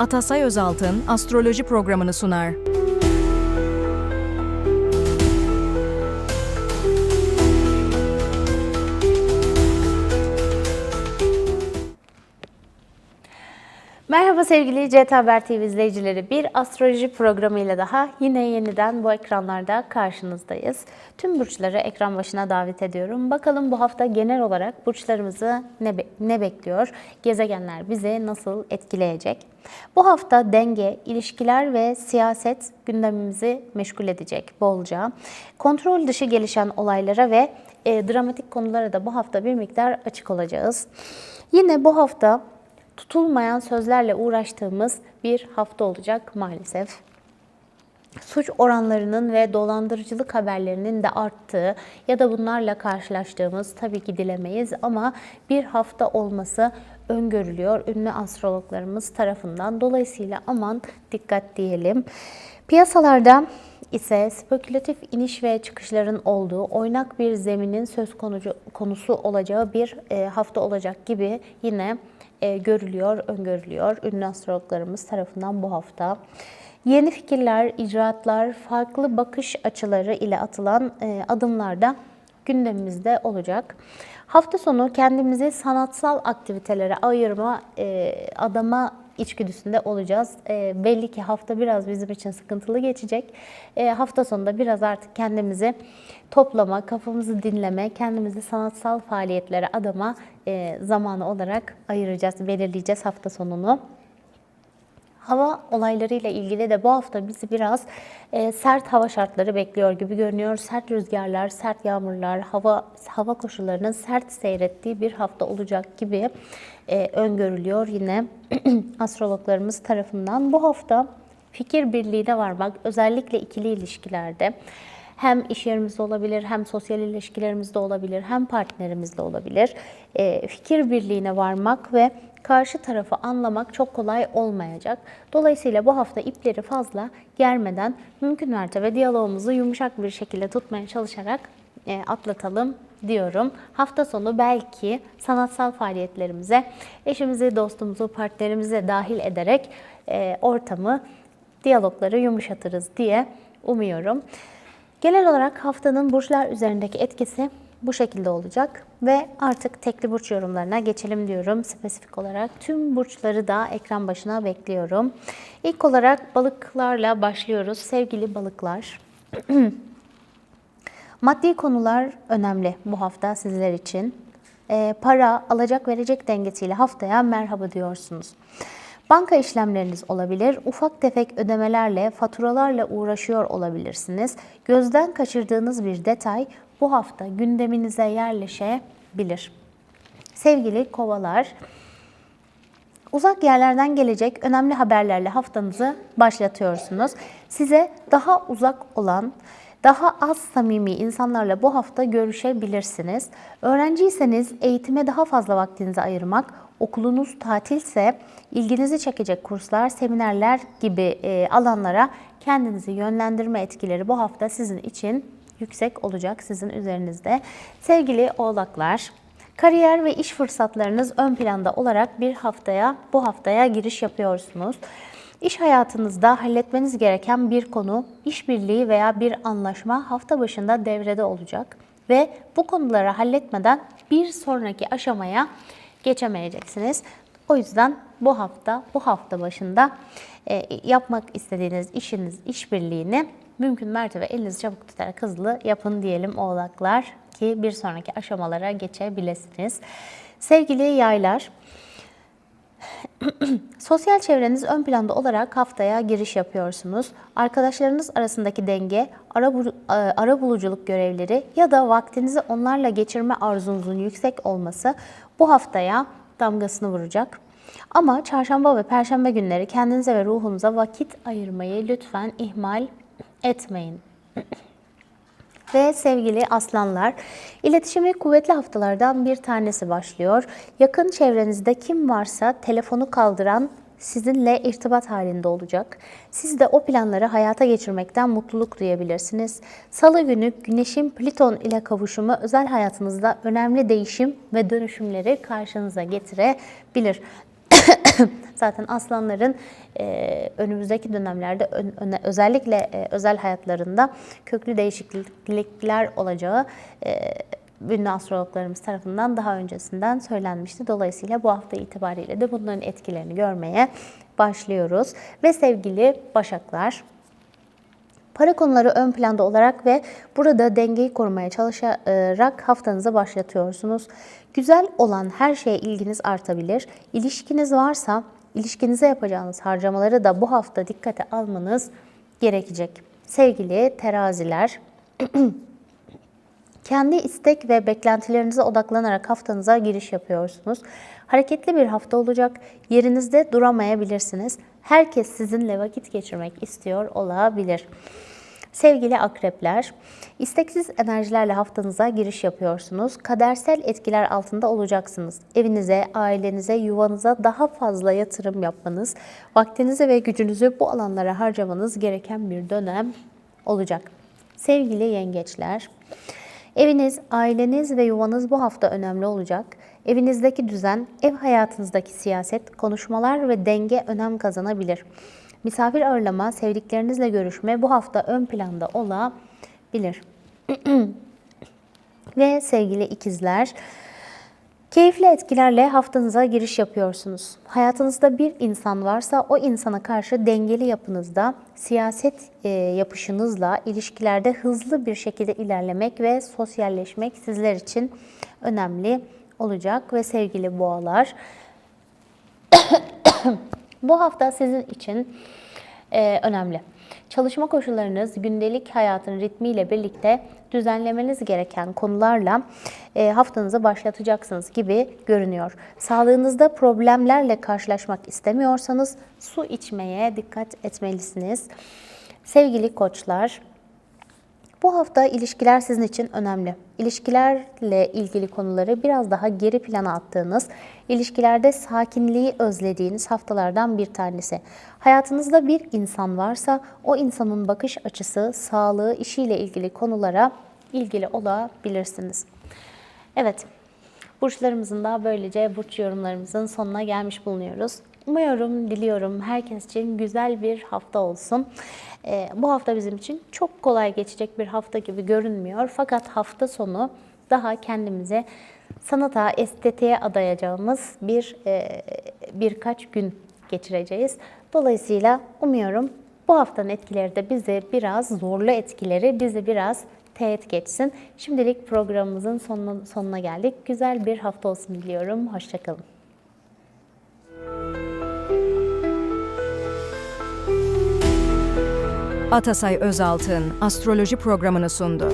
Atasay Özaltın astroloji programını sunar. Merhaba sevgili CT Haber TV izleyicileri. Bir astroloji programıyla daha yine yeniden bu ekranlarda karşınızdayız. Tüm burçları ekran başına davet ediyorum. Bakalım bu hafta genel olarak burçlarımızı ne, be- ne bekliyor? Gezegenler bizi nasıl etkileyecek? Bu hafta denge, ilişkiler ve siyaset gündemimizi meşgul edecek bolca. Kontrol dışı gelişen olaylara ve e, dramatik konulara da bu hafta bir miktar açık olacağız. Yine bu hafta tutulmayan sözlerle uğraştığımız bir hafta olacak maalesef. Suç oranlarının ve dolandırıcılık haberlerinin de arttığı ya da bunlarla karşılaştığımız tabii ki dilemeyiz ama bir hafta olması öngörülüyor ünlü astrologlarımız tarafından. Dolayısıyla aman dikkat diyelim. Piyasalarda ise spekülatif iniş ve çıkışların olduğu, oynak bir zeminin söz konusu olacağı bir e, hafta olacak gibi yine e, görülüyor, öngörülüyor ünlü astrologlarımız tarafından bu hafta. Yeni fikirler, icraatlar, farklı bakış açıları ile atılan e, adımlar da gündemimizde olacak. Hafta sonu kendimizi sanatsal aktivitelere ayırma, e, adama içgüdüsünde olacağız. E, belli ki hafta biraz bizim için sıkıntılı geçecek. E, hafta sonunda biraz artık kendimizi toplama, kafamızı dinleme, kendimizi sanatsal faaliyetlere adama e, zamanı olarak ayıracağız, belirleyeceğiz hafta sonunu. Hava olaylarıyla ilgili de bu hafta bizi biraz e, sert hava şartları bekliyor gibi görünüyor. Sert rüzgarlar, sert yağmurlar, hava hava koşullarının sert seyrettiği bir hafta olacak gibi e, öngörülüyor yine astrologlarımız tarafından. Bu hafta fikir birliğine varmak özellikle ikili ilişkilerde hem iş yerimizde olabilir, hem sosyal ilişkilerimizde olabilir, hem partnerimizde olabilir. E, fikir birliğine varmak ve karşı tarafı anlamak çok kolay olmayacak. Dolayısıyla bu hafta ipleri fazla germeden mümkün mertebe diyalogumuzu yumuşak bir şekilde tutmaya çalışarak e, atlatalım diyorum. Hafta sonu belki sanatsal faaliyetlerimize eşimizi, dostumuzu, partnerimizi dahil ederek e, ortamı, diyalogları yumuşatırız diye umuyorum. Genel olarak haftanın burçlar üzerindeki etkisi bu şekilde olacak ve artık tekli burç yorumlarına geçelim diyorum. Spesifik olarak tüm burçları da ekran başına bekliyorum. İlk olarak balıklarla başlıyoruz. Sevgili balıklar. Maddi konular önemli bu hafta sizler için. Ee, para, alacak verecek dengesiyle haftaya merhaba diyorsunuz. Banka işlemleriniz olabilir, ufak tefek ödemelerle, faturalarla uğraşıyor olabilirsiniz. Gözden kaçırdığınız bir detay bu hafta gündeminize yerleşebilir. Sevgili kovalar, Uzak yerlerden gelecek önemli haberlerle haftanızı başlatıyorsunuz. Size daha uzak olan, daha az samimi insanlarla bu hafta görüşebilirsiniz. Öğrenciyseniz eğitime daha fazla vaktinizi ayırmak, okulunuz tatilse ilginizi çekecek kurslar, seminerler gibi e, alanlara kendinizi yönlendirme etkileri bu hafta sizin için yüksek olacak sizin üzerinizde. Sevgili oğlaklar, Kariyer ve iş fırsatlarınız ön planda olarak bir haftaya, bu haftaya giriş yapıyorsunuz. İş hayatınızda halletmeniz gereken bir konu, işbirliği veya bir anlaşma hafta başında devrede olacak ve bu konuları halletmeden bir sonraki aşamaya geçemeyeceksiniz. O yüzden bu hafta, bu hafta başında e, yapmak istediğiniz işiniz, işbirliğini mümkün mertebe elinizi çabuk tutarak hızlı yapın diyelim oğlaklar ki bir sonraki aşamalara geçebilirsiniz. Sevgili yaylar, Sosyal çevreniz ön planda olarak haftaya giriş yapıyorsunuz. Arkadaşlarınız arasındaki denge, ara, e, ara buluculuk görevleri ya da vaktinizi onlarla geçirme arzunuzun yüksek olması bu haftaya damgasını vuracak. Ama çarşamba ve perşembe günleri kendinize ve ruhunuza vakit ayırmayı lütfen ihmal etmeyin. Ve sevgili aslanlar, iletişimi kuvvetli haftalardan bir tanesi başlıyor. Yakın çevrenizde kim varsa telefonu kaldıran sizinle irtibat halinde olacak. Siz de o planları hayata geçirmekten mutluluk duyabilirsiniz. Salı günü Güneş'in Plüton ile kavuşumu özel hayatınızda önemli değişim ve dönüşümleri karşınıza getirebilir. Zaten aslanların e, önümüzdeki dönemlerde ön- öne- özellikle e, özel hayatlarında köklü değişiklikler olacağı e, ünlü astrologlarımız tarafından daha öncesinden söylenmişti. Dolayısıyla bu hafta itibariyle de bunların etkilerini görmeye başlıyoruz. Ve sevgili Başaklar, Para konuları ön planda olarak ve burada dengeyi korumaya çalışarak haftanızı başlatıyorsunuz. Güzel olan her şeye ilginiz artabilir. İlişkiniz varsa ilişkinize yapacağınız harcamaları da bu hafta dikkate almanız gerekecek. Sevgili teraziler, kendi istek ve beklentilerinize odaklanarak haftanıza giriş yapıyorsunuz. Hareketli bir hafta olacak. Yerinizde duramayabilirsiniz. Herkes sizinle vakit geçirmek istiyor olabilir. Sevgili akrepler, isteksiz enerjilerle haftanıza giriş yapıyorsunuz. Kadersel etkiler altında olacaksınız. Evinize, ailenize, yuvanıza daha fazla yatırım yapmanız, vaktinizi ve gücünüzü bu alanlara harcamanız gereken bir dönem olacak. Sevgili yengeçler, Eviniz, aileniz ve yuvanız bu hafta önemli olacak. Evinizdeki düzen, ev hayatınızdaki siyaset, konuşmalar ve denge önem kazanabilir. Misafir ağırlama, sevdiklerinizle görüşme bu hafta ön planda olabilir. ve sevgili ikizler, Keyifli etkilerle haftanıza giriş yapıyorsunuz. Hayatınızda bir insan varsa o insana karşı dengeli yapınızda, siyaset e, yapışınızla ilişkilerde hızlı bir şekilde ilerlemek ve sosyalleşmek sizler için önemli olacak ve sevgili boğalar bu hafta sizin için e, önemli. Çalışma koşullarınız gündelik hayatın ritmiyle birlikte düzenlemeniz gereken konularla e, haftanızı başlatacaksınız gibi görünüyor. Sağlığınızda problemlerle karşılaşmak istemiyorsanız su içmeye dikkat etmelisiniz. Sevgili koçlar, bu hafta ilişkiler sizin için önemli. İlişkilerle ilgili konuları biraz daha geri plana attığınız, ilişkilerde sakinliği özlediğiniz haftalardan bir tanesi. Hayatınızda bir insan varsa o insanın bakış açısı, sağlığı, işiyle ilgili konulara ilgili olabilirsiniz. Evet, burçlarımızın da böylece burç yorumlarımızın sonuna gelmiş bulunuyoruz. Umuyorum, diliyorum herkes için güzel bir hafta olsun. Ee, bu hafta bizim için çok kolay geçecek bir hafta gibi görünmüyor. Fakat hafta sonu daha kendimize sanata, estetiğe adayacağımız bir e, birkaç gün geçireceğiz. Dolayısıyla umuyorum bu haftanın etkileri de bize biraz zorlu etkileri bizi biraz teğet geçsin. Şimdilik programımızın sonuna, sonuna geldik. Güzel bir hafta olsun diliyorum. Hoşçakalın. Atasay Özaltın astroloji programını sundu.